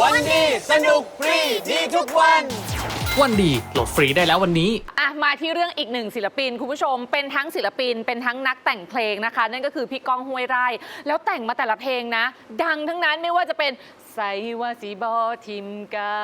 วันดีสนุกฟรีดีทุกวัน วันดีโหลดฟรีได้แล้ววันนี้ อะมาที่เรื่องอีกหนึ่งศิลปินคุณผู้ชม เป็นทั้งศิลปิน เป็นทั้งนักแต่งเพลงนะคะ นั่นก็คือพี่ก้องห้วยไร่ แล้วแต่งมาแต่ละเพลงนะ ดังทั้งนั้นไม่ว่าจะเป็น ใส่ว่าสีบอทิมกา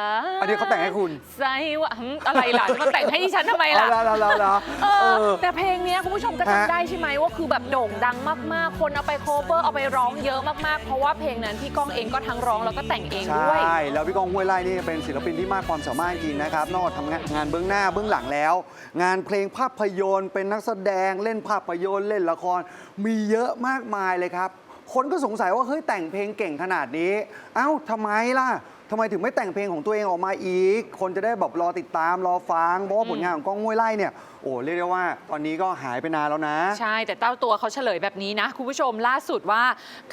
อันนี้เขาแต่งให้คุณใส่ว่าหึอะไรล่ะจะมาแต่งให้ดิฉันทำไมเอาล่ะละละละละเอเออ อแต่เพลงเนี้ยคุณผู้ชมจะฮะจำได้ใช่ไหมว่าคือแบบโด่งดังมากๆ คนเอาไปโคเวอร์เอาไปร้องเยอะมากๆ เพราะว่าเพลงนั้นพี่ก้องเองก็ทั้งร้องแล้วก็แต่งเองใชด้วย่ แล้วพี่กองห้วยไร่นี่เป็นศิลปินที่มากความสามารถจริงนะครับ นอกจากทำงานงานเบื้องหน้าเบื้องหลังแล้ว งานเพลงภาพยนตร์เป็นนักแสดงเล่นภาพยนตร์เล่นละคร มีเยอะมากมายเลยครับ คนก็สงสัยว่าเฮ้ยแต่งเพลงเก่งขนาดนี้ เอ้าทำไมล่ะ ทำไมถึงไม่แต่งเพลงของตัวเองออกมาอีก คนจะได้แบบรอติดตามรอฟังเพราะว่าผลงานของกองห้วยไร่เนี่ยโอ้เรียกได้ว่า ตอนนี้ก็หายไปนานแล้วนะ ใช่แต่เจ้าตัวเขาเฉลยแบบนี้นะ คุณผู้ชมล่าสุดว่า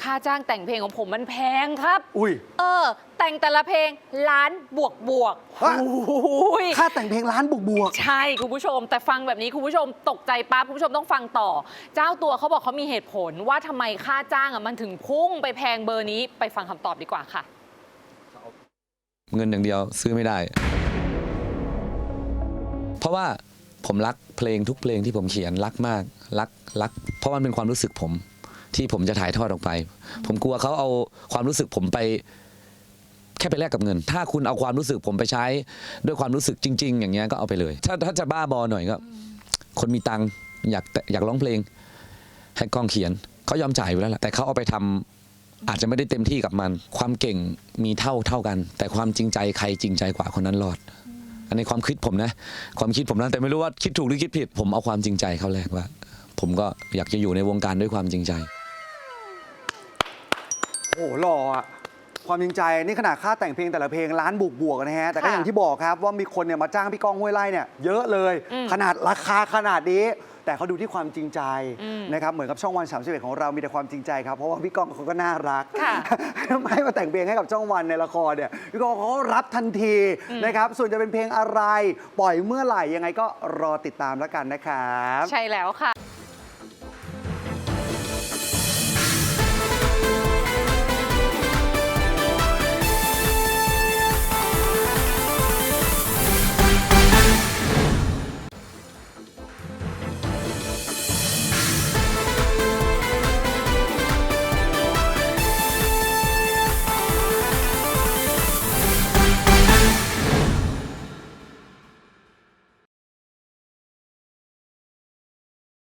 ค่าจ้างแต่งเพลงของผมมันแพงครับ อุ้ย เออ แต่งแต่ละเพลงล้านบวกบวกฮะ โอ้ย ค่าแต่งเพลงล้านบวกบวก ใช่ คุณผู้ชม แต่ฟังแบบนี้คุณผู้ชมตกใจปั๊บคุณผู้ชมต้องฟังต่อ เจ้าตัวเขาบอกเขามีเหตุผลว่าทำไมค่าจ้างอะมันถึงพุ่งไปแพงเบอร์นี้ไปฟังคำตอบดีกว่าค่ะ เงินอย่างเดียวซื้อไม่ได้ เพราะว่าผมรักเพลงทุกเพลงที่ผมเขียนรักมากรักรัก เพราะมันเป็นความรู้สึกผม ที่ผมจะถ่ายทอดออกไป ผมกลัวเขาเอาความรู้สึกผมไป แค่ไปแลกกับเงิน ถ้าคุณเอาความรู้สึกผมไปใช้ ด้วยความรู้สึกจริง ๆ อย่างเงี้ยก็เอาไปเลย ถ้าถ้าจะบ้าบอหน่อยก็คนมีตังค์อยากอยากร้องเพลง ให้กล้องเขียนเขายอมจ่ายอยู่แล้วแหละแต่เขาเอาไปทำ อาจจะไม่ได้เต็มที่กับมัน ความเก่งมีเท่าเท่ากัน แต่ความจริงใจใครจริงใจกว่าคนนั้นรอด อันในความคิดผมนะ ความคิดผมนะแต่ไม่รู้ว่าคิดถูกหรือคิดผิด ผมเอาความจริงใจเขาแลกว่า ผมก็อยากจะอยู่ในวงการด้วยความจริงใจ โอ้โหหล่ออะความจริงใจนี่ขนาดค่าแต่งเพลงแต่ละเพลงล้านบวกบวกๆนะฮะ แต่ก็ค่ะอย่างที่บอกครับว่ามีคนเนี่ยมาจ้างพี่ก้องห้วยไร่เนี่ยเยอะเลย อืม ขนาดราคาขนาดนี้ แต่เขาดูที่ความจริงใจอืมนะครับเหมือนกับช่องวัน31ของเรามีแต่ความจริงใจครับเพราะว่าพี่ก้องเขาก็น่ารักค่ะทำไมมาแต่งเพลงให้กับช่องวันในละครเนี่ยพี่ก้องเขาก็รับทันทีนะครับส่วนจะเป็นเพลงอะไร ปล่อยเมื่อไหร่ยังไงก็รอติดตามแล้วกันนะครับ ใช่แล้วค่ะ